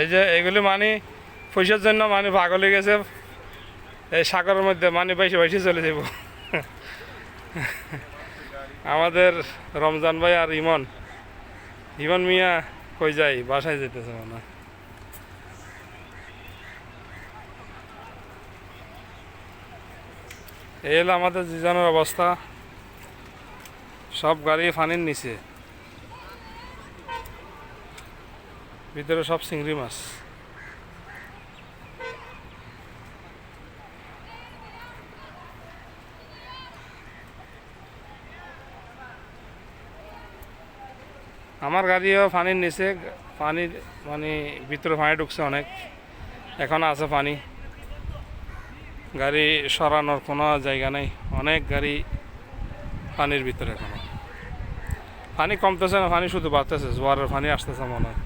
এই যে এগুলি মানে পয়সার জন্য মানে পাগল হয়ে গেছে। এই সাগরের মধ্যে মানে বাইশে বাইশে চলে যাব আমাদের রমজান ভাই আর ইমন। ইমন মিয়া কই যাই বাসায় যেতেছে মনে। এই হলো আমাদের জিজানোর অবস্থা। সব গাড়ি ফানির নিচে। ভিতরে সব চিংড়ি মাছ। আমার গাড়িও পানির নিচে পানি মানে ভিতরে পানি ঢুকছে অনেক। এখন আছে পানি। গাড়ি সরানোর কোনো জায়গা নেই। অনেক গাড়ি পানির ভিতরে এখনও। পানি কমতেছে না, পানি শুধু বাড়তেছে জোয়ারের পানি আসতেছে মনে হয়।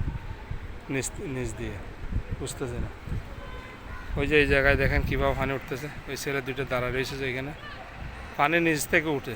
নিচ নিচ দিয়ে। বুঝতেছে না। ওই যে এই জায়গায় দেখেন কীভাবে পানি উঠতেছে। ওই ছেলে দুইটা দাঁড়া রয়েছে যে এখানে। পানি নিচ থেকে উঠে।